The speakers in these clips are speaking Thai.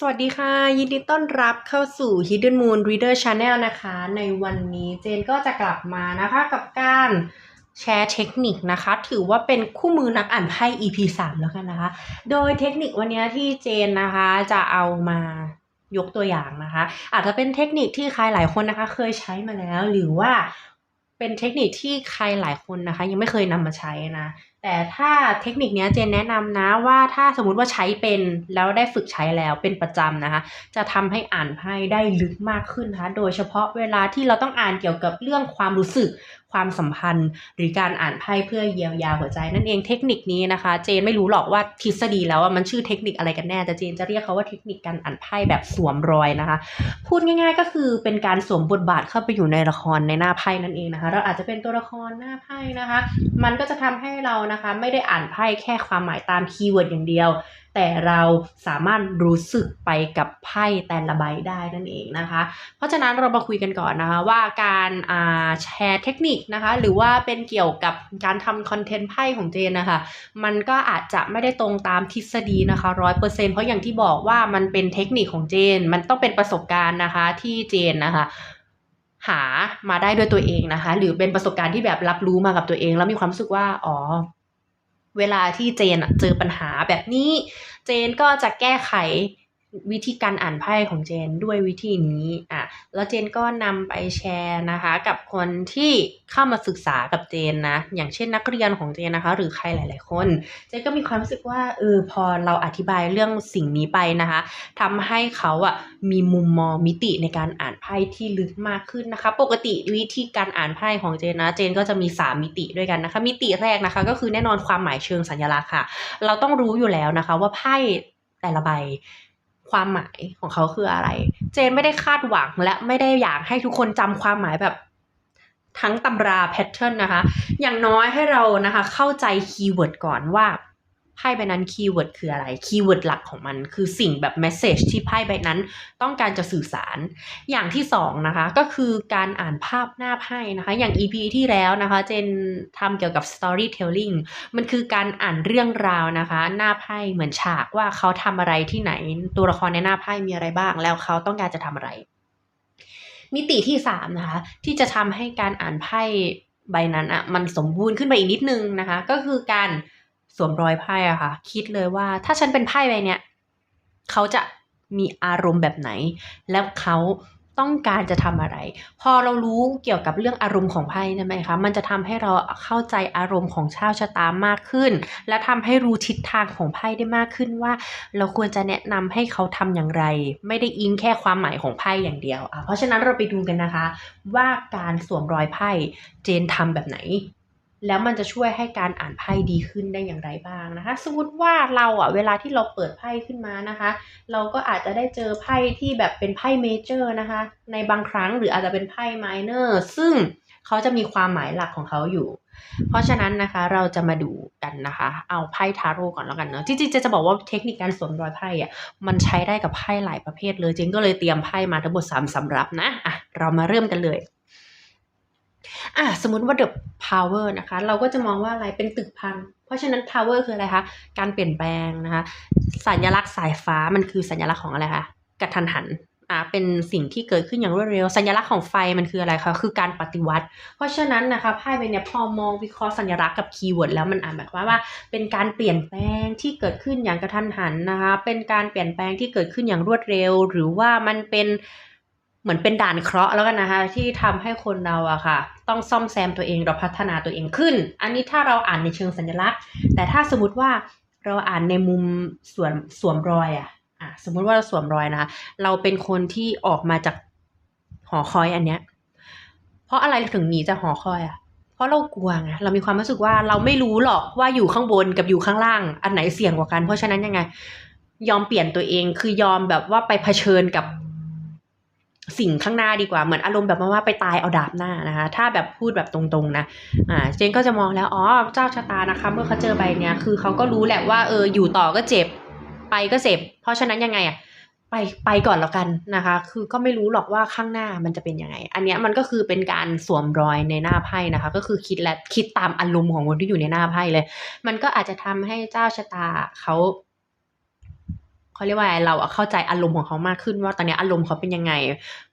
สวัสดีค่ะ ยินดีต้อนรับเข้าสู่ Hidden Moon Reader Channel นะคะ ในวันนี้เจนก็จะกลับมานะคะกับการแชร์เทคนิคนะคะ ถือว่าเป็นคู่มือนักอ่านไพ่ EP 3 แล้วกันนะคะ โดยเทคนิควันนี้ที่เจนนะคะจะเอามายกตัวอย่างนะคะ อาจจะเป็นเทคนิคที่ใครหลายคนนะคะ เคยใช้มาแล้วหรือว่าเป็นเทคนิคที่ใครหลายคนนะคะ ยังไม่เคยนำมาใช้นะ แต่ถ้าเทคนิคนี้เจนแนะนำนะว่าถ้าสมมติว่าใช้เป็นแล้วได้ฝึกใช้แล้วเป็นประจำนะคะ จะทำให้อ่านไพ่ได้ลึกมากขึ้นนะคะ โดยเฉพาะเวลาที่เราต้องอ่านเกี่ยวกับเรื่องความรู้สึกความสัมพันธ์ หรือการอ่านไพ่เพื่อเยียวยาหัวใจ นั่นเองเทคนิคนี้นะคะ เจนไม่รู้หรอกว่าทฤษฎีแล้วว่ามันชื่อเทคนิคอะไรกันแน่แต่เจนจะเรียกเขาว่าเทคนิคการอ่านไพ่แบบสวมรอยนะคะ พูดง่าย ๆ ก็คือเป็นการสวมบทบาทเข้าไปอยู่ในละครในหน้าไพ่นั่นเองนะคะ เราอาจจะเป็นตัวละครหน้าไพ่นะคะ มันก็จะทำให้เรานะคะ ไม่ได้อ่านไพ่แค่ความหมายตามคีย์เวิร์ดอย่างเดียว แต่เราสามารถรู้สึกไปกับไพ่แต่ละใบได้นั่นเองนะคะ เพราะฉะนั้นเรามาคุยกันก่อนนะคะว่าการาแชร์เทคนิคนะคะ หรือว่าเป็นเกี่ยวกับการทำคอนเทนต์ไพ่ของเจนนะคะมันก็อาจจะไม่ได้ตรงตามทฤษฎีนะคะร้อยเปอร์เซ็นเพราะอย่างที่บอกว่ามันเป็นเทคนิคของเจน มันต้องเป็นประสบการณ์นะคะที่เจนนะคะหามาได้ด้วยตัวเองนะคะ หรือเป็นประสบการณ์ที่แบบรับรู้มากับตัวเอง แล้วมีความรู้สึกว่า อ๋อ เวลาที่เจนเจอปัญหาแบบนี้ เจนก็จะแก้ไข วิธีการอ่านไพ่ของเจนด้วยวิธีนี้อะแล้วเจนก็นำไปแชร์นะคะ กับคนที่เข้ามาศึกษากับเจนนะ อย่างเช่นนักเรียนของเจนนะคะ หรือใครหลาย ๆ คน เจนก็มีความรู้สึกว่าเออพอเราอธิบายเรื่องสิ่งนี้ไปนะคะทำให้เขาอะมีมุมมองมิติในการอ่านไพ่ที่ลึกมากขึ้นนะคะ ปกติวิธีการอ่านไพ่ของเจนนะ เจนก็จะมี 3 มิติด้วยกันนะคะ มิติแรกนะคะ ก็คือแน่นอนความหมายเชิงสัญลักษณ์ค่ะ เราต้องรู้อยู่แล้วนะคะ ว่าไพ่แต่ละใบ ความหมายของเขาคืออะไร เจนไม่ได้คาดหวังและไม่ได้อยากให้ทุกคนจำความหมายแบบทั้งตำราแพทเทิร์นนะคะ อย่างน้อยให้เรานะคะ เข้าใจคีย์เวิร์ดก่อนว่า ไพ่ใบนั้นคีย์เวิร์ดคืออะไร คีย์เวิร์ดหลักของมันคือสิ่งแบบเมสเซจที่ไพ่ใบนั้นต้องการจะสื่อสาร อย่างที่สองนะคะ ก็คือการอ่านภาพหน้าไพ่นะคะ อย่าง EP ที่แล้วนะคะ เจนทำเกี่ยวกับ storytelling มันคือการอ่านเรื่องราวนะคะ หน้าไพ่เหมือนฉากว่าเขาทำอะไรที่ไหน ตัวละครในหน้าไพ่มีอะไรบ้าง แล้วเขาต้องการจะทำอะไร มิติที่สามนะคะ ที่จะทำให้การอ่านไพ่ใบนั้นอะมันสมบูรณ์ขึ้นไปอีกนิดนึงนะคะ ก็คือการ สวมรอยไพ่อะค่ะ คิดเลยว่า ถ้าฉันเป็นไพ่ใบเนี้ยเขาจะมีอารมณ์แบบไหน แล้วเขาต้องการจะทำอะไร พอเรารู้เกี่ยวกับเรื่องอารมณ์ของไพ่ใช่ไหมคะมันจะทำให้เราเข้าใจอารมณ์ของชาวชะตามากขึ้น และทำให้รู้ทิศทางของไพ่ได้มากขึ้นว่า เราควรจะแนะนำให้เขาทำอย่างไร ไม่ได้อิงแค่ความหมายของไพ่อย่างเดียวอะเพราะฉะนั้นเราไปดูกันนะคะ ว่าการสวมรอยไพ่เจนทำแบบไหน แล้วมันจะช่วยให้การอ่านไพ่ดีขึ้นได้อย่างไรบ้างนะคะ สมมติว่าเราอะเวลาที่เราเปิดไพ่ขึ้นมานะคะ เราก็อาจจะได้เจอไพ่ที่แบบเป็นไพ่เมเจอร์นะคะ ในบางครั้งหรืออาจจะเป็นไพ่ไมเนอร์ซึ่งเขาจะมีความหมายหลักของเขาอยู่ เพราะฉะนั้นนะคะเราจะมาดูกันนะคะ เอาไพ่ทาโร่ก่อนแล้วกันเนาะจริงๆจะบอกว่าเทคนิคการสวมรอยไพ่อะมันใช้ได้กับไพ่หลายประเภทเลยเจนก็เลยเตรียมไพ่มาทั้งหมดสามสำรับนะอะเรามาเริ่มกันเลย อะสมมติว่า the power นะคะ เราก็จะมองว่าอะไรเป็นตึกพัง เพราะฉะนั้น power คืออะไรคะ การเปลี่ยนแปลงนะคะ สัญลักษณ์สายฟ้ามันคือสัญลักษณ์ของอะไรคะกระทันหันอ่าเป็นสิ่งที่เกิดขึ้นอย่างรวดเร็ว สัญลักษณ์ของไฟมันคืออะไรคะคือการปฏิวัติ เพราะฉะนั้นนะคะไพ่ใบเนี้ยพอมองวิเคราะห์สัญลักษณ์กับคีย์เวิร์ดแล้วมันอ่านแบบว่าว่าเป็นการเปลี่ยนแปลงที่เกิดขึ้นอย่างกระทันหันนะคะ เป็นการเปลี่ยนแปลงที่เกิดขึ้นอย่างรวดเร็ว หรือว่ามันเป็นเหมือนเป็นด่านเคราะห์แล้วกันนะคะ ที่ทำให้คนเราอะค่ะ ต้องซ่อมแซมตัวเองเราพัฒนาตัวเองขึ้น อันนี้ถ้าเราอ่านในเชิงสัญลักษณ์ แต่ถ้าสมมติว่าเราอ่านในมุมส่วนสวมรอยอะอะสมมุติว่าเราสวมรอยนะ เราเป็นคนที่ออกมาจากหอคอยอันเนี้ย เพราะอะไรถึงหนีจากหอคอยอะเพราะเรากลัวไงเรามีความรู้สึกว่าเราไม่รู้หรอกว่าอยู่ข้างบนกับอยู่ข้างล่าง อันไหนเสี่ยงกว่ากัน เพราะฉะนั้นยังไง ยอมเปลี่ยนตัวเองคือยอมแบบว่าไปเผชิญกับ สิ่งข้างหน้าดีกว่าเหมือนอารมณ์แบบว่าไปตายเอาดาบหน้านะคะ ถ้าแบบพูดแบบตรงๆนะอ่าเจนก็จะมองแล้วอ๋อเจ้าชะตานะคะ เมื่อเขาเจอใบเนี้ยคือเขาก็รู้แหละว่าเอออยู่ต่อก็เจ็บ ไปก็เจ็บ เพราะฉะนั้นยังไงอะไปไปก่อนแล้วกันนะคะ คือก็ไม่รู้หรอกว่าข้างหน้ามันจะเป็นยังไง อันเนี้ยมันก็คือเป็นการสวมรอยในหน้าไพ่นะคะ ก็คือคิดและคิดตามอารมณ์ของคนที่อยู่ในหน้าไพ่เลย มันก็อาจจะทำให้เจ้าชะตาเขา เขาเรียกว่าเราเข้าใจอารมณ์ของเขามากขึ้นว่าตอนนี้อารมณ์เขาเป็นยังไง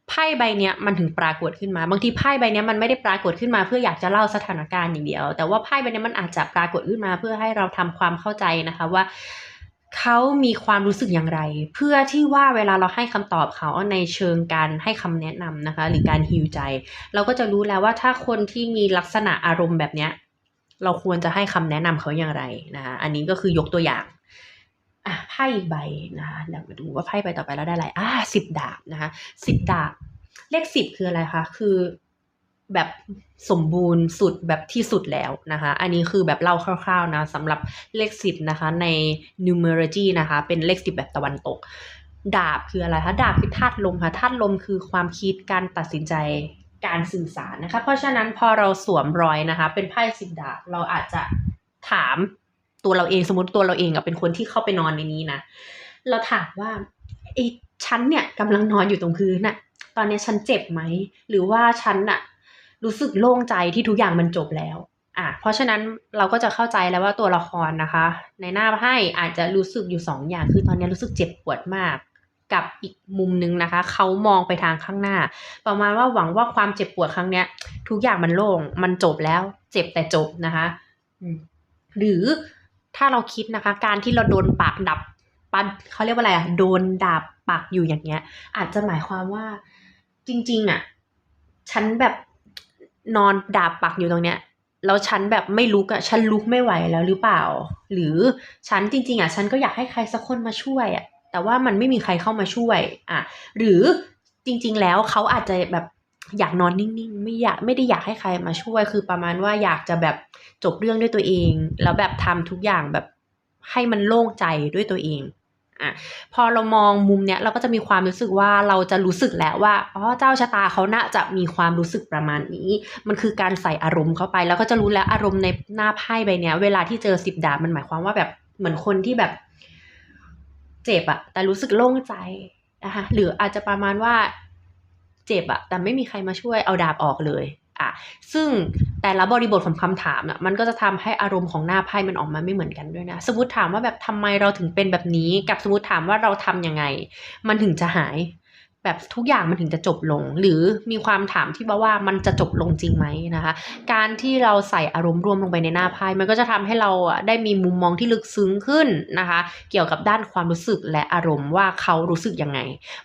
ไพ่ใบเนี้ยมันถึงปรากฏขึ้นมา บางทีไพ่ใบเนี้ยมันไม่ได้ปรากฏขึ้นมา เพื่ออยากจะเล่าสถานการณ์อย่างเดียว แต่ว่าไพ่ใบเนี้ยมันอาจจะปรากฏขึ้นมา เพื่อให้เราทำความเข้าใจนะคะว่าเขามีความรู้สึกอย่างไร เพื่อที่ว่าเวลาเราให้คำตอบเขาในเชิงการให้คำแนะนำนะคะ หรือการฮิวใจ เราก็จะรู้แล้วว่าถ้าคนที่มีลักษณะอารมณ์แบบเนี้ยเราควรจะให้คำแนะนำเขาอย่างไรนะคะอันนี้ก็คือยกตัวอย่าง อะไพ่อีกใบนะคะเดี๋ยวมาดูว่าไพ่ใบต่อไปแล้วได้อะไรอ่าสิบดาบนะคะสิบดาบ เลขสิบคืออะไรคะคือแบบสมบูรณ์สุดแบบที่สุดแล้วนะคะ อันนี้คือแบบเล่าคร่าวๆนะสำหรับเลขสิบนะคะใน numerology นะคะ เป็นเลขสิบแบบตะวันตก ดาบคืออะไรคะดาบคือธาตุลมค่ะธาตุลมคือความคิดการตัดสินใจการสื่อสารนะคะ เพราะฉะนั้นพอเราสวมรอยนะคะ เป็นไพ่สิบดาบเราอาจจะถาม ตัวเราเองสมมติตัวเราเองอะเป็นคนที่เข้าไปนอนในนี้นะเราถามว่าไอ้ฉันเนี่ยกำลังนอนอยู่ตรงพื้นน่ะตอนนี้ฉันเจ็บไหมหรือว่าฉันอะรู้สึกโล่งใจที่ทุกอย่างมันจบแล้วอะเพราะฉะนั้นเราก็จะเข้าใจแล้วว่าตัวละครนะคะ ในหน้าไพ่อาจจะรู้สึกอยู่สองอย่างคือตอนนี้รู้สึกเจ็บปวดมาก กับอีกมุมนึงนะคะ เขามองไปทางข้างหน้า ประมาณว่าหวังว่าความเจ็บปวดครั้งเนี้ย ทุกอย่างมันโล่งมันจบแล้ว เจ็บแต่จบนะคะหรือ ถ้าเราคิดนะคะ การที่เราโดนปากดับปันเขาเรียกว่าอะไรอะโดนดาบปากอยู่อย่างเงี้ย อาจจะหมายความว่าจริง ๆอะฉันแบบนอนดาบปักอยู่ตรงเนี้ยแล้วฉันแบบไม่ลุกอะฉันลุกไม่ไหวแล้วหรือเปล่า หรือฉันจริง ๆอะฉันก็อยากให้ใครสักคนมาช่วยอะแต่ว่ามันไม่มีใครเข้ามาช่วย อะ หรือจริง ๆ แล้วเขาอาจจะแบบ อยากนอนนิ่งๆ ไม่อยากไม่ได้อยากให้ใครมาช่วย คือประมาณว่าอยากจะแบบจบเรื่องด้วยตัวเอง แล้วแบบทำทุกอย่างแบบให้มันโล่งใจด้วยตัวเองอะพอเรามองมุมเนี้ยเราก็จะมีความรู้สึกว่าเราจะรู้สึกแล้วว่าอ๋อเจ้าชะตาเขาน่าจะมีความรู้สึกประมาณนี้ มันคือการใส่อารมณ์เข้าไป แล้วก็จะรู้แล้วอารมณ์ในหน้าไพ่ใบเนี้ย เวลาที่เจอสิบดาบมันหมายความว่าแบบเหมือนคนที่แบบ เจ็บอะแต่รู้สึกโล่งใจนะคะหรืออาจจะประมาณว่า เจ็บอะแต่ไม่มีใครมาช่วยเอาดาบออกเลยอะซึ่งแต่ละบริบทของคำถามน่ะมันก็จะทำให้อารมณ์ของหน้าไพ่มันออกมาไม่เหมือนกันด้วยนะ สมมติถามว่าแบบทำไมเราถึงเป็นแบบนี้ กับสมมติถามว่าเราทํำยังไง มันถึงจะหาย แบบทุกอย่างมันถึงจะจบลง หรือมีความถามที่ว่าว่ามันจะจบลงจริงไหมนะคะ การที่เราใส่อารมณ์รวมลงไปในหน้าไพ่มันก็จะทำให้เราได้มีมุมมองที่ลึกซึ้งขึ้นนะคะ เกี่ยวกับด้านความรู้สึกและอารมณ์ว่าเขารู้สึกยังไง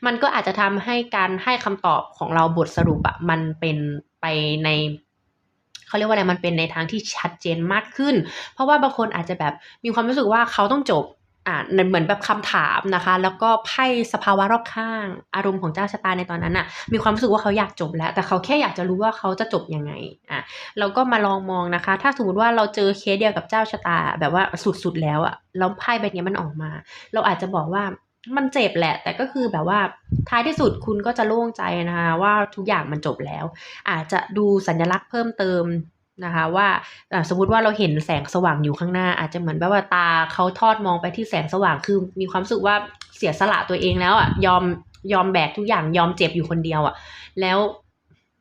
มันก็อาจจะทำให้การให้คำตอบของเราบทสรุปอะมันเป็นไปในเขาเรียกว่าอะไรมันเป็นในทางที่ชัดเจนมากขึ้น เพราะว่าบางคนอาจจะแบบมีความรู้สึกว่าเขาต้องจบ อ่าเหมือนแบบคำถามนะคะ แล้วก็ไพ่สภาวะรอบข้าง อารมณ์ของเจ้าชะตาในตอนนั้นอะมีความรู้สึกว่าเขาอยากจบแล้ว แต่เขาแค่อยากจะรู้ว่าเขาจะจบยังไงอะเราก็มาลองมองนะคะ ถ้าสมมติว่าเราเจอเคสเดียวกับเจ้าชะตา แบบว่าสุดๆแล้วอะแล้วไพ่ใบนี้มันออกมา เราอาจจะบอกว่ามันเจ็บแหละ แต่ก็คือแบบว่าท้ายที่สุดคุณก็จะโล่งใจนะคะว่าทุกอย่างมันจบแล้ว อาจจะดูสัญลักษณ์เพิ่มเติม นะคะว่าสมมติว่าเราเห็นแสงสว่างอยู่ข้างหน้า อาจจะเหมือนแบบว่าตาเขาทอดมองไปที่แสงสว่างคือมีความรู้สึกว่าเสียสละตัวเองแล้วอะยอมยอมแบกทุกอย่างยอมเจ็บอยู่คนเดียวอะ แล้ว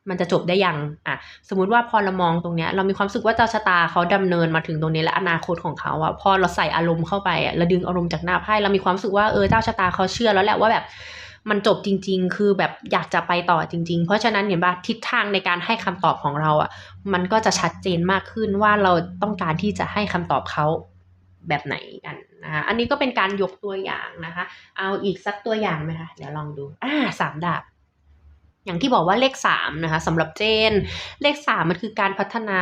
มันจะจบได้ยังอะสมมุติว่าพอเรามองตรงเนี้ยเรามีความรู้สึกว่าเจ้าชะตาเขาดำเนินมาถึงตรงนี้และอนาคตของเขาอะพอเราใส่อารมณ์เข้าไปอะเราดึงอารมณ์จากหน้าไพ่เรามีความรู้สึกว่าเออเจ้าชะตาเขาเชื่อแล้วแหละว่าแบบ มันจบจริง ๆ คือแบบอยากจะไปต่อจริง ๆ เพราะฉะนั้นเห็นป่ะทิศทางในการให้คำตอบของเราอะ มันก็จะชัดเจนมากขึ้นว่าเราต้องการที่จะให้คำตอบเขาแบบไหนกันนะคะอันนี้ก็เป็นการยกตัวอย่างนะคะ เอาอีกสักตัวอย่างไหมคะเดี๋ยวลองดูอ่าสามดาบอย่างที่บอกว่าเลขสามนะคะสำหรับเจน เลขสามมันคือการพัฒนา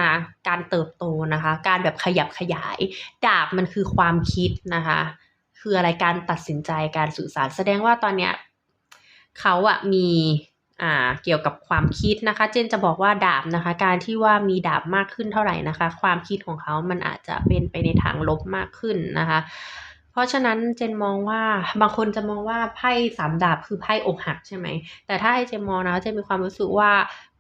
การเติบโตนะคะ การแบบขยับขยาย ดาบมันคือความคิดนะคะ คืออะไรการตัดสินใจการสื่อสาร แสดงว่าตอนเนี้ย เขาอะมีอ่าเกี่ยวกับความคิดนะคะ เจนจะบอกว่าดาบนะคะ การที่ว่ามีดาบมากขึ้นเท่าไหร่นะคะ ความคิดของเขามันอาจจะเป็นไปในทางลบมากขึ้นนะคะ เพราะฉะนั้นเจนมองว่าบางคนจะมองว่าไพ่สามดาบคือไพ่อกหักใช่ไหมแต่ถ้าไอเจนมองนะเจนมีความรู้สึกว่า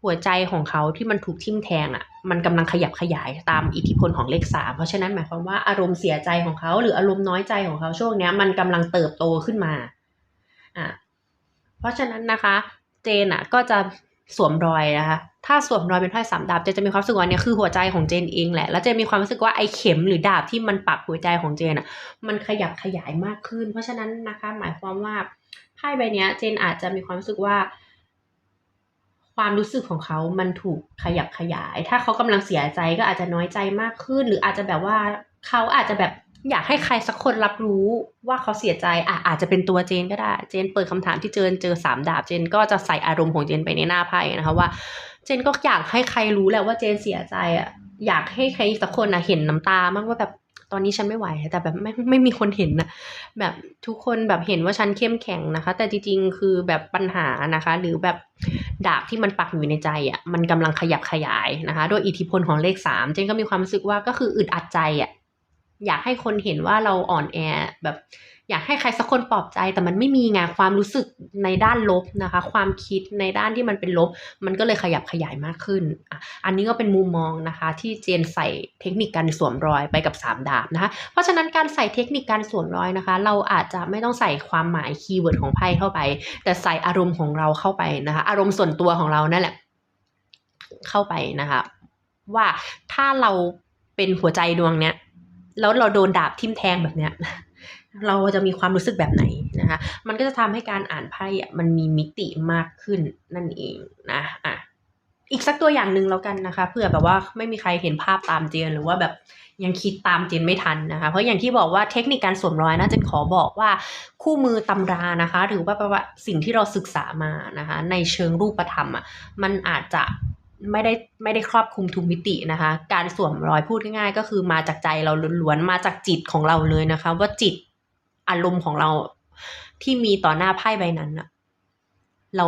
หัวใจของเขาที่มันถูกทิ่มแทงอะ่ะ มันกำลังขยับขยายตามอิทธิพลของเลขสามเพราะฉะนั้นหมายความว่าอารมณ์เสียใจของเขา หรืออารมณ์น้อยใจของเขาช่วงเนี้ยมันกำลังเติบโตขึ้นมาอะ ราะฉะนั้นนะคะเจนอะก็จะสวมรอยนะคะถ้าสวมรอยเป็นไพ่สามดาบเจนจะมีความรู้สึกว่าเนี่ยคือหัวใจของเจนเองแหละ แล้วเจนมีความรู้สึกว่าไอ้เข็มหรือดาบที่มันปักหัวใจของเจนอะ มันขยับขยายมากขึ้น เพราะฉะนั้นนะคะ หมายความว่าไพ่ใบเนี้ยเจนอาจจะมีความรู้สึกว่า ความรู้สึกของเขามันถูกขยับขยาย ถ้าเขากำลังเสียใจก็อาจจะน้อยใจมากขึ้น หรืออาจจะแบบว่าเขาอาจจะแบบ อยากให้ใครสักคนรับรู้ว่าเขาเสียใจอะอาจจะเป็นตัวเจนก็ได้ เจนเปิดคำถามที่เจนเจอสามดาบเจนก็จะใส่อารมณ์ของเจนไปในหน้าไพ่นะคะว่า เจนก็อยากให้ใครรู้แหละว่าเจนเสียใจอะอยากให้ใครสักคนอะเห็นน้ำตามั้งว่าแบบตอนนี้ฉันไม่ไหวแต่แบบไม่ไม่มีคนเห็นนะแบบทุกคนแบบเห็นว่าฉันเข้มแข็งนะคะ แต่จริงๆคือแบบปัญหานะคะ หรือแบบดาบที่มันปักอยู่ในใจอะมันกำลังขยับขยายนะคะโดยอิทธิพลของเลขสามเจนก็มีความรู้สึกว่าก็คืออึดอัดใจอะ อยากให้คนเห็นว่าเราอ่อนแอแบบ อยากให้ใครสักคนปลอบใจ แต่มันไม่มีไงความรู้สึกในด้านลบนะคะ ความคิดในด้านที่มันเป็นลบ มันก็เลยขยับขยายมากขึ้นออันนี้ก็เป็นมุมมองนะคะ ที่เจนใส่เทคนิคการสวมรอยไปกับ 3 ดาบนะคะ เพราะฉะนั้นการใส่เทคนิคการสวมรอยนะคะ เราอาจจะไม่ต้องใส่ความหมายคีย์เวิร์ดของไพ่เข้าไป แต่ใส่อารมณ์ของเราเข้าไปนะคะ อารมณ์ส่วนตัวของเรานั่นแหละ เข้าไปนะคะ ว่าถ้าเราเป็นหัวใจดวงเนี้ย แล้วเราโดนดาบทิ่มแทงแบบเนี้ยเราจะมีความรู้สึกแบบไหนนะคะ มันก็จะทำให้การอ่านไพ่อะมันมีมิติมากขึ้นนั่นเองนะอะอีกสักตัวอย่างหนึ่งแล้วกันนะคะเผื่อแบบว่าไม่มีใครเห็นภาพตามเจนหรือว่าแบบยังคิดตามเจนไม่ทันนะคะ เพราะอย่างที่บอกว่าเทคนิคการสวมรอยนะเจนขอบอกว่าคู่มือตำรานะคะ หรือว่าแปลว่าสิ่งที่เราศึกษามานะคะ ในเชิงรูปธรรมอะมันอาจจะ ไม่ได้ไม่ได้ครอบคลุมทุกมิตินะคะ การสวมรอยพูดง่ายๆ ก็คือมาจากใจเราล้วนๆมาจากจิตของเราเลยนะคะ ว่าจิตอารมณ์ของเราที่มีต่อหน้าไพ่ใบนั้นอะเรา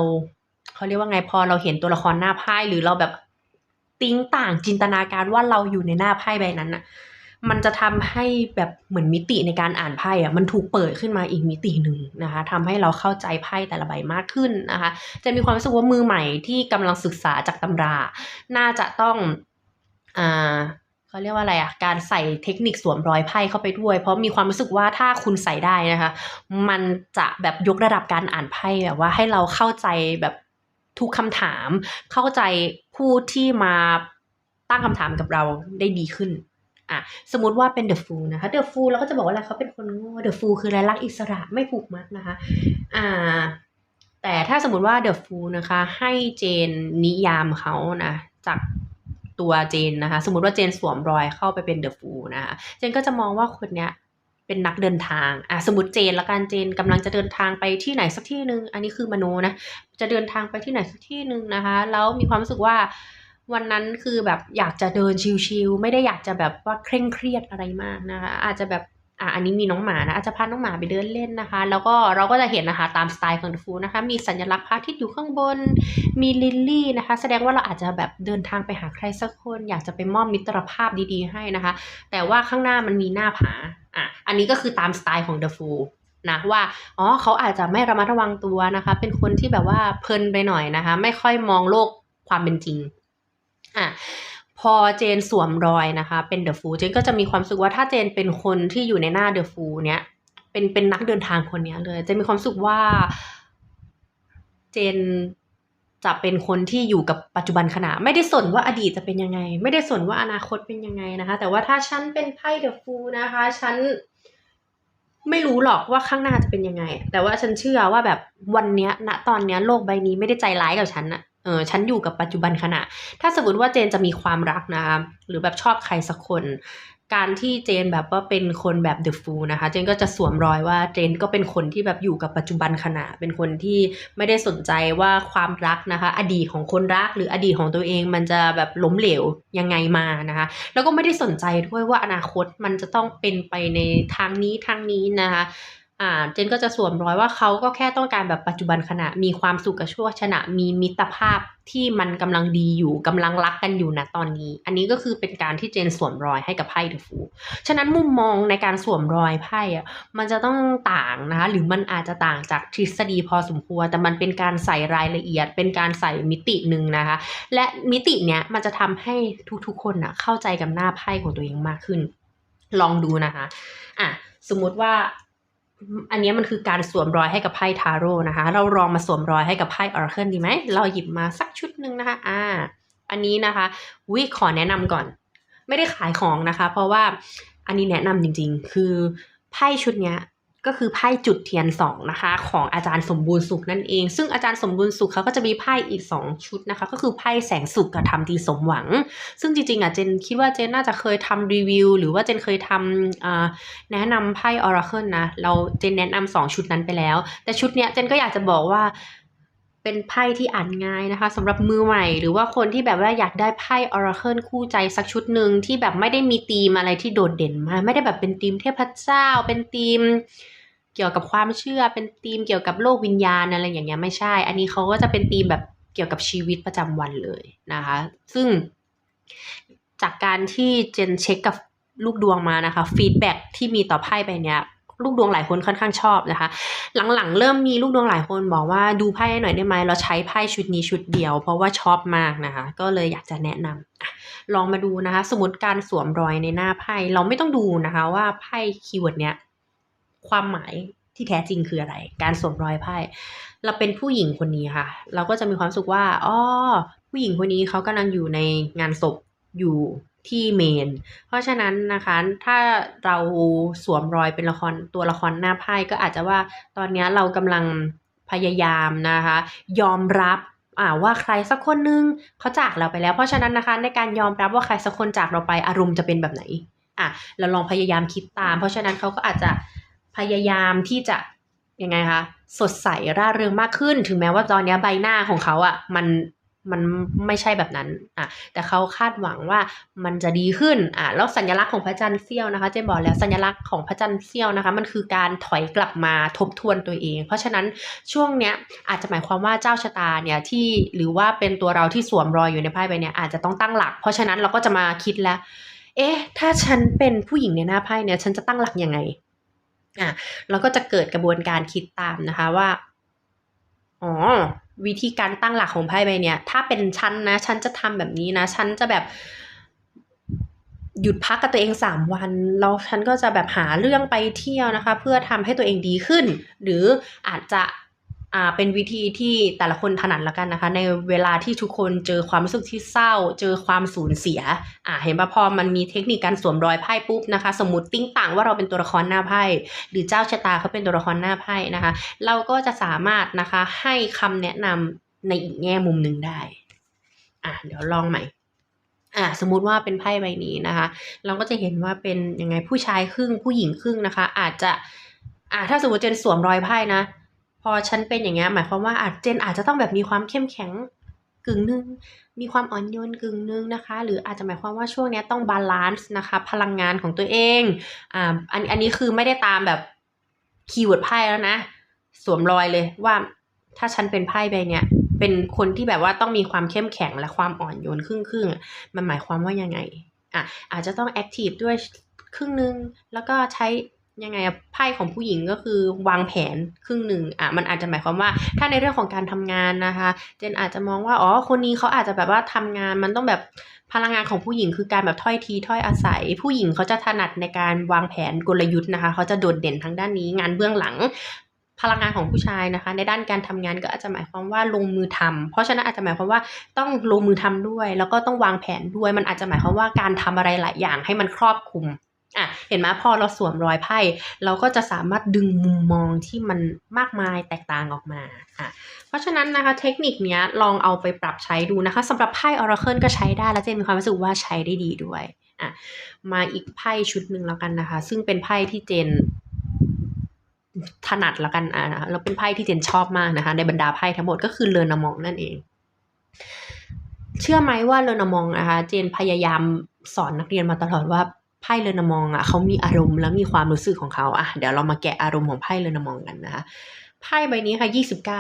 เขาเรียกว่าไงพอเราเห็นตัวละครหน้าไพ่หรือเราแบบติ้งต่างจินตนาการว่าเราอยู่ในหน้าไพ่ใบนั้นอะ มันจะทำให้แบบเหมือนมิติในการอ่านไพ่อะมันถูกเปิดขึ้นมาอีกมิติหนึ่งนะคะทำให้เราเข้าใจไพ่แต่ละใบมากขึ้นนะคะ จะมีความรู้สึกว่ามือใหม่ที่กำลังศึกษาจากตำรา น่าจะต้องอ่าเขาเรียกว่าอะไรอะ การใส่เทคนิคสวมรอยไพ่เข้าไปด้วย เพราะมีความรู้สึกว่าถ้าคุณใส่ได้นะคะ มันจะแบบยกระดับการอ่านไพ่แบบว่าให้เราเข้าใจแบบทุกคำถาม เข้าใจผู้ที่มาตั้งคำถามกับเราได้ดีขึ้น อะสมมติว่าเป็น The Fool นะคะ The Fool เราก็จะบอกว่าอะไรเขาเป็นคนโง่ The Fool คืออะไรรักอิสระไม่ผูกมัดนะคะ อ่า แต่ถ้าสมมติว่า The Fool นะคะ ให้เจนนิยามเขานะจากตัวเจนนะคะ สมมติว่าเจนสวมรอยเข้าไปเป็น The Fool นะคะเจนก็จะมองว่าคนเนี้ยเป็นนักเดินทางอะสมมติเจนละกันเจนกำลังจะเดินทางไปที่ไหนสักที่หนึ่งอันนี้คือมโนนะจะเดินทางไปที่ไหนสักที่หนึ่งนะคะแล้วมีความรู้สึกว่า วันนั้นคือแบบอยากจะเดินชิลๆไม่ได้อยากจะแบบว่าเคร่งเครียดอะไรมากนะคะ อาจจะแบบอะอันนี้มีน้องหมานะอาจจะพาน้องหมาไปเดินเล่นนะคะ แล้วก็เราก็จะเห็นนะคะตามสไตล์ของฟูนะคะ มีสัญลักษณ์พระอาทิตย์อยู่ข้างบน มีลิลลี่นะคะ แสดงว่าเราอาจจะแบบเดินทางไปหาใครสักคน อยากจะไปมอบมิตรภาพดีๆให้นะคะ แต่ว่าข้างหน้ามันมีหน้าผาอะอันนี้ก็คือตามสไตล์ของ The Fool นะว่าอ๋อเขาอาจจะไม่ระมัดระวังตัวนะคะ เป็นคนที่แบบว่าเพลินไปหน่อยนะคะ ไม่ค่อยมองโลกความเป็นจริง อะพอเจนสวมรอยนะคะ เป็นเดอะฟูเจนก็จะมีความสึกว่าถ้าเจนเป็นคนที่อยู่ในหน้าเดอะฟูเนี้ยเป็นเป็นนักเดินทางคนเนี้ยเลยเจนมีความสึกว่า เจนจะเป็นคนที่อยู่กับปัจจุบันขณะ ไม่ได้สนว่าอดีตจะเป็นยังไง ไม่ได้สนว่าอนาคตเป็นยังไงนะคะ แต่ว่าถ้าฉันเป็นไพ่เดอะฟูนะคะ ฉันไม่รู้หรอกว่าข้างหน้าจะเป็นยังไง แต่ว่าฉันเชื่อว่าแบบวันเนี้ยณตอนเนี้ยโลกใบนี้ไม่ได้ใจร้ายกับฉันอะ ออฉันอยู่กับปัจจุบันขณะ ถ้าสมมติว่าเจนจะมีความรักนะคะหรือแบบชอบใครสักคน การที่เจนแบบว่าเป็นคนแบบเดอะฟูนะคะ เจนก็จะสวมรอยว่าเจนก็เป็นคนที่แบบอยู่กับปัจจุบันขณะ เป็นคนที่ไม่ได้สนใจว่าความรักนะคะ อดีตของคนรักหรืออดีตของตัวเองมันจะแบบล้มเหลวยังไงมานะคะ แล้วก็ไม่ได้สนใจด้วยว่าอนาคตมันจะต้องเป็นไปในทางนี้ทางนี้นะคะ อ่าเจนก็จะสวมรอยว่าเขาก็แค่ต้องการแบบปัจจุบันขณะมีความสุขกับชั่วขณะมีมิตรภาพที่มันกำลังดีอยู่กำลังรักกันอยู่นะตอนนี้ อันนี้ก็คือเป็นการที่เจนสวมรอยให้กับไพ่เดอะฟูฉะนั้นมุมมองในการสวมรอยไพ่อะมันจะต้องต่างนะคะหรือมันอาจจะต่างจากทฤษฎีพอสมควร แต่มันเป็นการใส่รายละเอียด เป็นการใส่มิติหนึ่งนะคะ และมิติเนี้ยมันจะทำให้ทุกๆคนอะเข้าใจกับหน้าไพ่ของตัวเองมากขึ้น ลองดูนะคะอะสมมติว่า อันนี้มันคือการสวมรอยให้กับไพ่ทาโร่นะคะ เราลองมาสวมรอยให้กับไพ่ออร์เคิลดีไหม เราหยิบมาสักชุดหนึ่งนะคะ อ่า อันนี้นะคะ วิขอแนะนำก่อน ไม่ได้ขายของนะคะ เพราะว่าอันนี้แนะนำจริง ๆ คือไพ่ชุดเนี้ย ก็คือไพ่จุดเทียนสองนะคะ ของอาจารย์สมบูรณ์สุขนั่นเอง ซึ่งอาจารย์สมบูรณ์สุขเขาก็จะมีไพ่อีก 2 ชุดนะคะ ก็คือไพ่แสงสุขกับทำดีสมหวัง ซึ่งจริงๆอะเจนคิดว่าเจนน่าจะเคยทำรีวิว หรือว่าเจนเคยทำอ่าแนะนำไพ่ออร์เคิลนะ เราเจนแนะนำสองชุดนั้นไปแล้ว แต่ชุดเนี้ยเจนก็อยากจะบอกว่า เป็นไพ่ที่อ่านง่ายนะคะสำหรับมือใหม่หรือว่าคนที่แบบว่าอยากได้ไพ่ Oracle คู่ใจสักชุดหนึ่งที่แบบไม่ได้มีธีมอะไรที่โดดเด่นมากไม่ได้แบบเป็นธีมเทพเจ้า เป็นธีมเกี่ยวกับความเชื่อเป็นธีมเกี่ยวกับโลกวิญญาณอะไรอย่างเงี้ยไม่ใช่ อันนี้เขาก็จะเป็นธีมแบบเกี่ยวกับชีวิตประจำวันเลยนะคะ ซึ่งจากการที่เจนเช็คกับลูกดวงมานะคะฟีดแบ็ที่มีต่อไพ่ใบเนี้ย ลูกดวงหลายคนค่อนข้างชอบนะคะ หลังๆ เริ่มมีลูกดวงหลายคนบอกว่าดูไพ่หน่อยได้ไหมเราใช้ไพ่ชุดนี้ชุดเดียว เพราะว่าชอบมากนะคะ ก็เลยอยากจะแนะนำอะลองมาดูนะคะ สมมติการสวมรอยในหน้าไพ่เราไม่ต้องดูนะคะว่าไพ่คีย์เวิร์ดเนี้ยความหมายที่แท้จริงคืออะไร การสวมรอยไพ่ เราเป็นผู้หญิงคนนี้ค่ะ เราก็จะมีความสึกว่าอ๋อผู้หญิงคนนี้เขากำลังอยู่ในงานศพอยู่ ที่เมน เพราะฉะนั้นนะคะ ถ้าเราสวมรอยเป็นละครตัวละครหน้าไพ่ก็อาจจะว่าตอนนี้เรากำลังพยายามนะคะ ยอมรับอ่าว่าใครสักคนนึงเขาจากเราไปแล้ว เพราะฉะนั้นนะคะ ในการยอมรับว่าใครสักคนจากเราไปอารมณ์จะเป็นแบบไหนอะเราลองพยายามคิดตาม เพราะฉะนั้นเขาก็อาจจะพยายามที่จะยังไงคะสดใสร่าเริงมากขึ้น ถึงแม้ว่าตอนนี้ใบหน้าของเขาอะมัน มันไม่ใช่แบบนั้นอะแต่เขาคาดหวังว่ามันจะดีขึ้นอะแล้วสัญลักษณ์ของพระจันทร์เสี้ยวนะคะเจนบอกแล้วสัญลักษณ์ของพระจันทร์เสี้ยวนะคะ มันคือการถอยกลับมาทบทวนตัวเอง เพราะฉะนั้นช่วงเนี้ยอาจจะหมายความว่าเจ้าชะตาเนี่ยที่หรือว่าเป็นตัวเราที่สวมรอยอยู่ในไพ่ใบเนี้ยอาจจะต้องตั้งหลัก เพราะฉะนั้นเราก็จะมาคิดแล้ว เอ๊ะ ถ้าฉันเป็นผู้หญิงในหน้าไพ่เนี่ย ฉันจะตั้งหลักยังไงอะเราก็จะเกิดกระบวนการคิดตามนะคะว่า อ๋อ วิธีการตั้งหลักของไพ่ใบเนี้ย ถ้าเป็นชั้นนะชั้นจะทำแบบนี้นะชั้นจะแบบหยุดพักกับตัวเองสามวันแล้วฉันก็จะแบบหาเรื่องไปเที่ยวนะคะ เพื่อทำให้ตัวเองดีขึ้น หรืออาจจะ อ่าเป็นวิธีที่แต่ละคนถนัดละกันนะคะ ในเวลาที่ทุกคนเจอความรู้สึกที่เศร้า เจอความสูญเสียอ่าเห็นปะพอมันมีเทคนิคการสวมรอยไพ่ปุ๊บนะคะ สมมติติ้งต่างว่าเราเป็นตัวละครหน้าไพ่หรือเจ้าชะตาเขาเป็นตัวละครหน้าไพ่นะคะ เราก็จะสามารถนะคะให้คำแนะนำในอีกแง่มุมหนึ่งได้อะเดี๋ยวลองใหม่อะสมมุติว่าเป็นไพ่ใบนี้นะคะ เราก็จะเห็นว่าเป็นยังไงผู้ชายครึ่งผู้หญิงครึ่งนะคะ อาจจะอะถ้าสมมติเจนสวมรอยไพ่นะ อฉันเป็นอย่างเงี้ยหมายความว่าอาจเจนอาจจะต้องแบบมีความเข้มแข็งกึ่งหนึ่งมีความอ่อนโยนกึ่งหนึ่งนะคะ หรืออาจจะหมายความว่าช่วงเนี้ยต้องบาลานซ์นะคะ พลังงานของตัวเองอ่าอันอันนี้คือไม่ได้ตามแบบคีย์เวิร์ดไพ่แล้วนะ สวมรอยเลยว่าถ้าฉันเป็นไพ่ใบเนี้ยเป็นคนที่แบบว่าต้องมีความเข้มแข็งและความอ่อนโยนครึ่งครึ่งมันหมายความว่ายังไงอะอาจจะต้องแอคทีฟด้วยครึ่งหนึง แล้วก็ใช้ ยังไงอะไพ่ของผู้หญิงก็คือวางแผนครึ่งหนึ่งอะมันอาจจะหมายความว่า ถ้าในเรื่องของการทำงานนะคะ เจนอาจจะมองว่าอ๋อคนนี้เขาอาจจะแบบว่าทำงานมันต้องแบบพลังงานของผู้หญิงคือการแบบถ้อยทีถ้อยอาศัย ผู้หญิงเขาจะถนัดในการวางแผนกลยุทธ์นะคะเขาจะโดดเด่นทางด้านนี้งานเบื้องหลังพลังงานของผู้ชายนะคะ ในด้านการทำงานก็อาจจะหมายความว่าลงมือทำเพราะฉะนั้นอาจจะหมายความว่าต้องลงมือทำด้วย แล้วก็ต้องวางแผนด้วย มันอาจจะหมายความว่าการทำอะไรหลายอย่างให้มันครอบคลุม อะเห็นไหมพอเราสวมรอยไพ่เราก็จะสามารถดึงมุมมองที่มันมากมายแตกต่างออกมาอะเพราะฉะนั้นนะคะเทคนิคเนี้ยลองเอาไปปรับใช้ดูนะคะสำหรับไพ่ Oracle ก็ใช้ได้แล้วเจนมีความรู้สึกว่าใช้ได้ดีด้วยอะมาอีกไพ่ชุดหนึ่งแล้วกันนะคะ ซึ่งเป็นไพ่ที่เจนถนัดแล้วกันอะนะแล้วเป็นไพ่ที่เจนชอบมากนะคะ ในบรรดาไพ่ทั้งหมดก็คือเลอนมองนั่นเอง เชื่อไหมว่าเลอนมองนะคะ เจนพยายามสอนนักเรียนมาตลอดว่า พ่เลนมองอะเขามีอารมณ์และมีความรู้สึกของเขาอะเดี๋ยวเรามาแกะอารมณ์ของไพ่เลนมองกันนะคะไพ่ใบนี้ค่ะ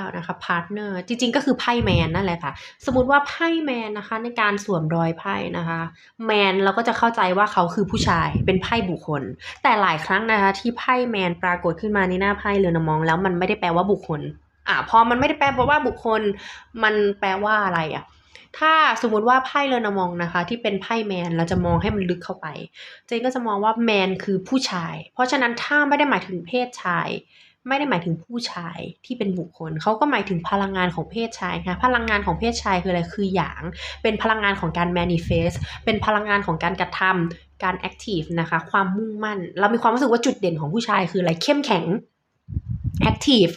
29นะคะพาร์ทเนอร์จริงๆก็คือไพ่แมนนั่นแหละค่ะ สมมติว่าไพ่แมนนะคะ ในการสวมรอยไพ่นะคะแมนเราก็จะเข้าใจว่าเขาคือผู้ชายเป็นไพ่บุคคล แต่หลายครั้งนะคะ ที่ไพ่แมนปรากฏขึ้นมาในหน้าไพ่เรือนมองแล้วมันไม่ได้แปลว่าบุคคลอะพอมันไม่ได้แปลว่าบุคคล มันแปลว่าอะไรอะ ถ้าสมมุติว่าไพ่เรนมองนะคะ ที่เป็นไพ่แมนเราจะมองให้มันลึกเข้าไป เจนก็จะมองว่าแมนคือผู้ชาย เพราะฉะนั้นถ้าไม่ได้หมายถึงเพศชาย ไม่ได้หมายถึงผู้ชายที่เป็นบุคคลเขาก็หมายถึงพลังงานของเพศชายค่ะพลังงานของเพศชายคืออะไรคือหยาง เป็นพลังงานของการ manifest เป็นพลังงานของการกระทำการ active นะคะ ความมุ่งมั่น เรามีความรู้สึกว่าจุดเด่นของผู้ชายคืออะไรเข้มแข็ง active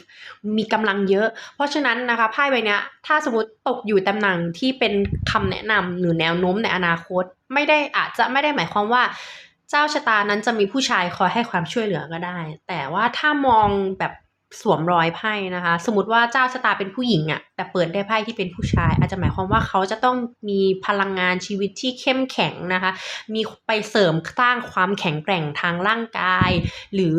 มีกำลังเยอะ เพราะฉะนั้นนะคะไพ่ใบเนี้ยถ้าสมมติตกอยู่ตำแหน่งที่เป็นคำแนะนำหรือแนวโน้มในอนาคต ไม่ได้อาจจะไม่ได้หมายความว่า เจ้าชะตานั้นจะมีผู้ชายคอยให้ความช่วยเหลือก็ได้ แต่ว่าถ้ามองแบบสวมรอยไพ่นะคะ สมมติว่าเจ้าชะตาเป็นผู้หญิงอะแต่เปิดได้ไพ่ที่เป็นผู้ชาย อาจจะหมายความว่าเขาจะต้องมีพลังงานชีวิตที่เข้มแข็งนะคะ มีไปเสริมสร้างความแข็งแกร่งทางร่างกาย หรือ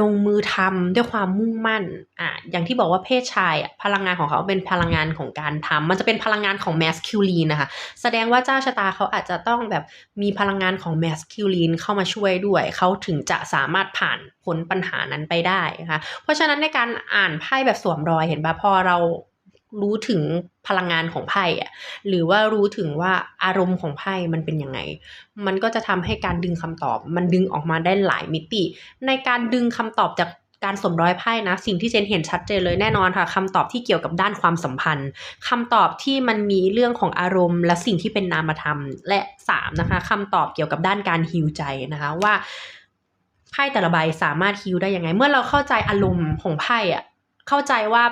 ลงมือทำด้วยความมุ่งมั่น อะ อย่างที่บอกว่าเพศชายอะพลังงานของเขาเป็นพลังงานของการทำมันจะเป็นพลังงานของแมสคิวลีนนะคะ แสดงว่าเจ้าชะตาเขาอาจจะต้องแบบมีพลังงานของแมสคิวลีนเข้ามาช่วยด้วย เขาถึงจะสามารถผ่านพ้นปัญหานั้นไปได้นะคะ เพราะฉะนั้นในการอ่านไพ่แบบสวมรอยเห็นปะพอเรา รู้ถึงพลังงานของไพ่อะหรือว่ารู้ถึงว่าอารมณ์ของไพ่มันเป็นยังไง มันก็จะทำให้การดึงคำตอบ มันดึงออกมาได้หลายมิติ ในการดึงคำตอบจากการสมร้อยไพ่นะ สิ่งที่เจนเห็นชัดเจนเลยแน่นอนค่ะคำตอบที่เกี่ยวกับด้านความสัมพันธ์คำตอบที่มันมีเรื่องของอารมณ์ และสิ่งที่เป็นนามธรรม และสามนะคะคำตอบเกี่ยวกับด้านการฮิวใจนะคะว่าไพ่แต่ละใบสามารถฮิวได้ยังไง เมื่อเราเข้าใจอารมณ์ของไพ่อะเข้าใจว่า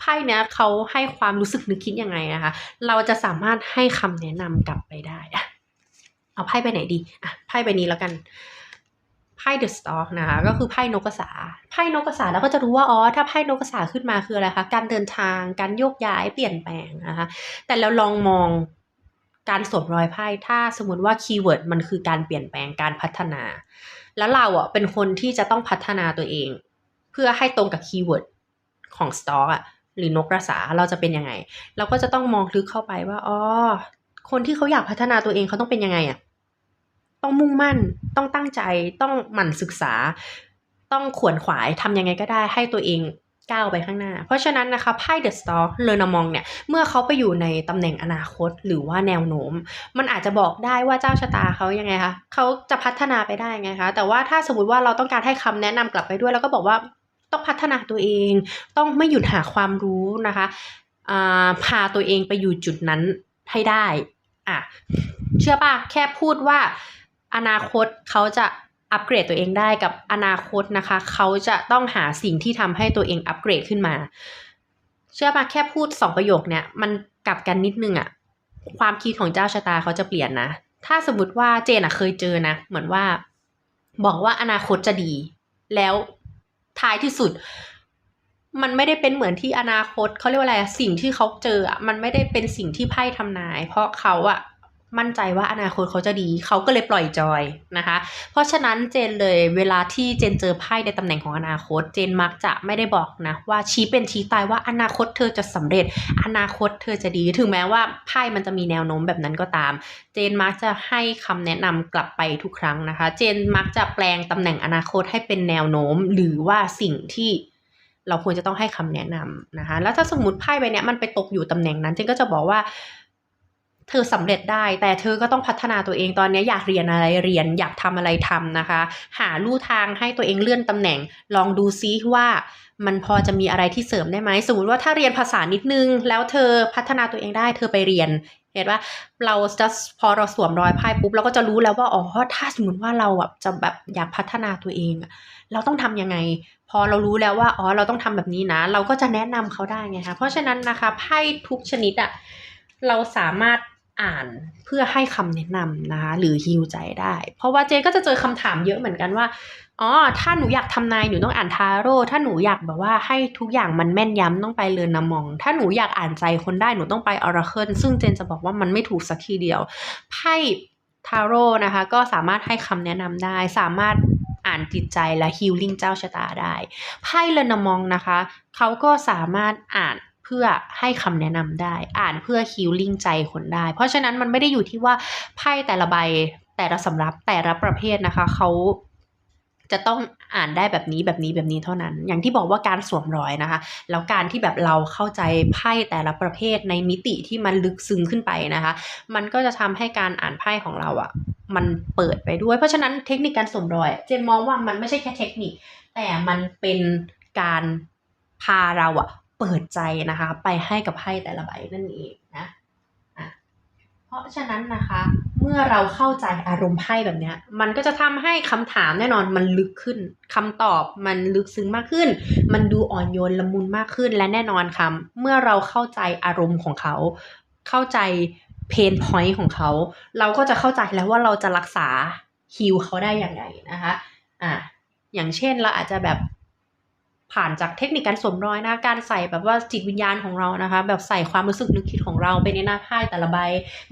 ไพ่เนี้ยเขาให้ความรู้สึกนึกคิดยังไงนะคะ เราจะสามารถให้คำแนะนำกลับไปได้อะเอาไพ่ไปไหนดีอะไพ่ใบนี้แล้วกันไพ่เดอะสตอกนะคะก็คือไพ่นกกระสาไพ่นกกระสาแล้วก็จะรู้ว่าอ๋อถ้าไพ่นกกระสาขึ้นมาคืออะไรคะการเดินทางการโยกย้ายเปลี่ยนแปลงนะคะแต่เราลองมองการสวมรอยไพ่ถ้าสมมติว่าคีย์เวิร์ดมันคือการเปลี่ยนแปลงการพัฒนา แล้วเราอะเป็นคนที่จะต้องพัฒนาตัวเอง เพื่อให้ตรงกับคีย์เวิร์ดของสตอกอะ หรือนกกระสาเราจะเป็นยังไง เราก็จะต้องมองลึกเข้าไปว่าอ๋อคนที่เขาอยากพัฒนาตัวเองเขาต้องเป็นยังไงอะต้องมุ่งมั่นต้องตั้งใจต้องหมั่นศึกษา ต้องขวนขวายทำยังไงก็ได้ให้ตัวเองก้าวไปข้างหน้า เพราะฉะนั้นนะคะไพ่เดอะสตอร์เลนามองเนี่ย เมื่อเขาไปอยู่ในตำแหน่งอนาคตหรือว่าแนวโน้ม มันอาจจะบอกได้ว่าเจ้าชะตาเขายังไงคะเขาจะพัฒนาไปได้ไงคะ แต่ว่าถ้าสมมติว่าเราต้องการให้คำแนะนำกลับไปด้วย แล้วก็บอกว่า ต้องพัฒนาตัวเอง ต้องไม่หยุดหาความรู้นะคะาพาตัวเองไปอยู่จุดนั้นให้ได้อะเชื่อป่ะแค่พูดว่าอนาคตเขาจะอัปเกรดตัวเองได้กับอนาคตนะคะ เขาจะต้องหาสิ่งที่ทำให้ตัวเองอัปเกรดขึ้นมา เชื่อป่ะแค่พูดสองประโยคเนี่ยมันกลับกันนิดนึงอะความคิดของเจ้าชะตาเขาจะเปลี่ยนนะ ถ้าสมมติว่าเจนอะเคยเจอนะ เหมือนว่า บอกว่าอนาคตจะดี แล้ว ท้ายที่สุด มันไม่ได้เป็นเหมือนที่อนาคตเขาเรียกว่าอะไรสิ่งที่เขาเจออะมันไม่ได้เป็นสิ่งที่ไพ่ทำนาย เพราะเขาอะ มั่นใจว่าอนาคตเขาจะดี เขาก็เลยปล่อยจอยนะคะ เพราะฉะนั้นเจนเลยเวลาที่เจนเจอไพ่ในตำแหน่งของอนาคต เจนมักจะไม่ได้บอกนะว่าชี้เป็นชี้ตายว่าอนาคตเธอจะสำเร็จ อนาคตเธอจะดี ถึงแม้ว่าไพ่มันจะมีแนวโน้มแบบนั้นก็ตาม เจนมักจะให้คำแนะนำกลับไปทุกครั้งนะคะ เจนมักจะแปลงตำแหน่งอนาคตให้เป็นแนวโน้ม หรือว่าสิ่งที่เราควรจะต้องให้คำแนะนำนะคะ แล้วถ้าสมมติไพ่ใบเนี้ยมันไปตกอยู่ตำแหน่งนั้น เจนก็จะบอกว่า เธอสำเร็จได้แต่เธอก็ต้องพัฒนาตัวเองตอนนี้อยากเรียนอะไรเรียน อยากทำอะไรทำนะคะ หาลู่ทางให้ตัวเองเลื่อนตำแหน่ง ลองดูซิว่ามันพอจะมีอะไรที่เสริมได้ไหมสมมติว่าถ้าเรียนภาษานิดนึง แล้วเธอพัฒนาตัวเองได้ เธอไปเรียนเห็นว่าเราจะพอเราสวมรอยไพ่ปุ๊บเราก็จะรู้แล้วว่าอ๋อถ้าสมมติว่าเราแบบจะแบบอยากพัฒนาตัวเอง เราต้องทำยังไง พอเรารู้แล้วว่าอ๋อเราต้องทำแบบนี้นะ เราก็จะแนะนำเขาได้ไงคะเพราะฉะนั้นนะคะไพ่ทุกชนิดอะเราสามารถ อ่านเพื่อให้คำแนะนำนะคะหรือฮิวใจได้ เพราะว่าเจก็จะเจอคำถามเยอะเหมือนกันว่าอ๋อถ้าหนูอยากทำนายหนูต้องอ่านทาโร่ถ้าหนูอยากแบบว่าให้ทุกอย่างมันแม่นยำต้องไปเรือนนามอง ถ้าหนูอยากอ่านใจคนได้หนูต้องไปออราเคิลซึ่งเจนจะบอกว่ามันไม่ถูกสักทีเดียวไพ่ทาโร่นะคะก็สามารถให้คำแนะนำได้ สามารถอ่านจิตใจและฮิลลิ่งเจ้าชะตาได้ไพ่เรือนนามองนะคะเขาก็สามารถอ่าน พื่อให้คำแนะนำได้ อ่านเพื่อฮิลลิ่งใจคนได้ เพราะฉะนั้นมันไม่ได้อยู่ที่ว่าไพ่แต่ละใบแต่ละสำรับแต่ละประเภทนะคะเขาจะต้องอ่านได้แบบนี้แบบนี้แบบนี้เท่านั้น อย่างที่บอกว่าการสวมรอยนะคะ แล้วการที่แบบเราเข้าใจไพ่แต่ละประเภทในมิติที่มันลึกซึ้งขึ้นไปนะคะ มันก็จะทำให้การอ่านไพ่ของเราอะ่ะ มันเปิดไปด้วย เพราะฉะนั้นเทคนิคการสวมรอย เจนมองว่ามันไม่ใช่แค่เทคนิค แต่มันเป็นการพาเราอะ เปิดใจนะคะ ไปให้กับไพ่แต่ละใบนั่นเองนะเพราะฉะนั้นนะคะ เมื่อเราเข้าใจอารมณ์ไพ่แบบเนี้ยมันก็จะทำให้คำถามแน่นอนมันลึกขึ้นคำตอบมันลึกซึ้งมากขึ้น มันดูอ่อนโยนละมุนมากขึ้นและแน่นอนค่ะเมื่อเราเข้าใจอารมณ์ของเขา เข้าใจเพนพอยต์ของเขา เราก็จะเข้าใจแล้วว่าเราจะรักษาฮิวเขาได้อย่างไรนะคะอะอย่างเช่นเราอาจจะแบบ ผ่านจากเทคนิคการสวมรอยนะการใส่แบบว่าจิตวิญญาณของเรานะคะ แบบใส่ความรู้สึกนึกคิดของเราไปในหน้าไพ่แต่ละใบ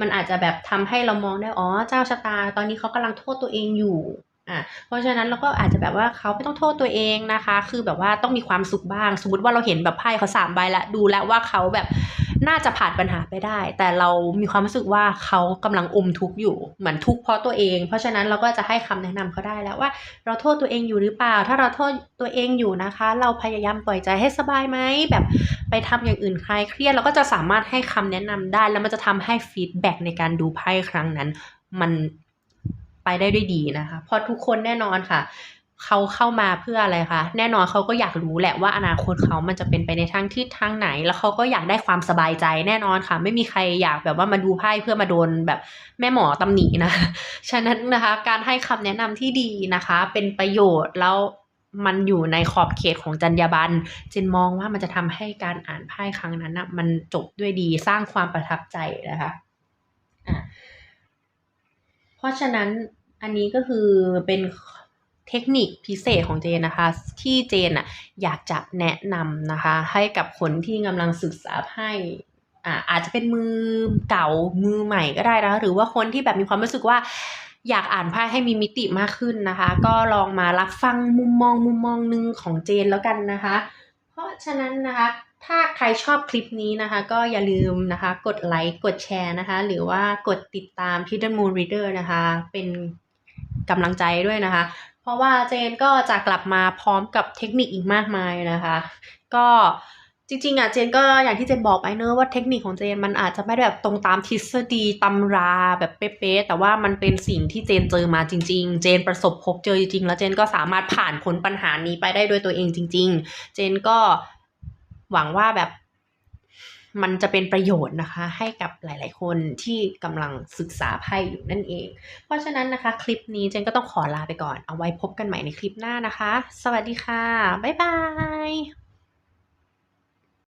มันอาจจะแบบทำให้เรามองได้อ๋อเจ้าชะตา ตอนนี้เขากำลังโทษตัวเองอยู่ อะเพราะฉะนั้นเราก็อาจจะแบบว่าเขาไม่ต้องโทษตัวเองนะคะ คือแบบว่าต้องมีความสุขบ้าง สมมติว่าเราเห็นแบบไพ่เขาสามใบล้วดูแล้วว่าเขาแบบน่าจะผ่านปัญหาไปได้ แต่เรามีความรู้สึกว่าเขากำลังอมทุกข์อยู่เหมือนทุกข์เพราะตัวเอง เพราะฉะนั้นเราก็จะให้คำแนะนำเขาได้แล้วว่า เราโทษตัวเองอยู่หรือเปล่า ถ้าเราโทษตัวเองอยู่นะคะ เราพยายามปล่อยใจให้สบายไหมแบบไปทำอย่างอื่นคลายเครียดเราก็จะสามารถให้คำแนะนำได้ แล้วมันจะทำให้ฟีดแบ็กในการดูไพ่ครั้งนั้น มัน ไปได้ด้วยดีนะคะเพราะทุกคนแน่นอนค่ะเขาเข้ามาเพื่ออะไรคะ แน่นอนเขาก็อยากรู้แหละว่าอนาคตเขามันจะเป็นไปในทางที่ทางไหน แล้วเขาก็อยากได้ความสบายใจแน่นอนค่ะ ไม่มีใครอยากแบบว่ามาดูไพ่เพื่อมาโดนแบบแม่หมอตำหนินะ ฉะนั้นนะคะ การให้คำแนะนำที่ดีนะคะ เป็นประโยชน์แล้วมันอยู่ในขอบเขตของจรรยาบรรณเจนมองว่ามันจะทำให้การอ่านไพ่ครั้งนั้นนะมันจบด้วยดีสร้างความประทับใจนะคะอะเพราะฉะนั้น อันนี้ก็คือเป็นเทคนิคพิเศษของเจนนะคะ ที่เจนอะอยากจะแนะนำนะคะ ให้กับคนที่กำลังศึกษาไพ่อ่าอาจจะเป็นมือเก่ามือใหม่ก็ได้นะหรือว่าคนที่แบบมีความรู้สึกว่าอยากอ่านไพ่ให้มีมิติมากขึ้นนะคะ ก็ลองมารับฟังมุมมองมุมมองหนึ่งของเจนแล้วกันนะคะ เพราะฉะนั้นนะคะ ถ้าใครชอบคลิปนี้นะคะ ก็อย่าลืมนะคะ กดไลค์กดแชร์นะคะ หรือว่ากดติดตาม Hidden Moon Reader นะคะ เป็น กำลังใจด้วยนะคะ เพราะว่าเจนก็จะกลับมาพร้อมกับเทคนิคอีกมากมายนะคะ ก็จริงๆอะเจนก็อย่างที่เจนบอกไปเนอะว่าเทคนิคของเจนมันอาจจะไม่ได้แบบตรงตามทฤษฎีตำราแบบเป๊ะๆแต่ว่ามันเป็นสิ่งที่เจนเจอมาจริง ๆ เจนประสบพบเจอจริงๆแล้วเจนก็สามารถผ่านพ้นปัญหานี้ไปได้ด้วยตัวเองจริง ๆ เจนก็หวังว่าแบบ มันจะเป็นประโยชน์นะคะ ให้กับหลาย ๆ คนที่กำลังศึกษาไพ่อยู่นั่นเอง เพราะฉะนั้นนะคะ คลิปนี้เจนก็ต้องขอลาไปก่อน เอาไว้พบกันใหม่ในคลิปหน้านะคะ สวัสดีค่ะ บ๊ายบาย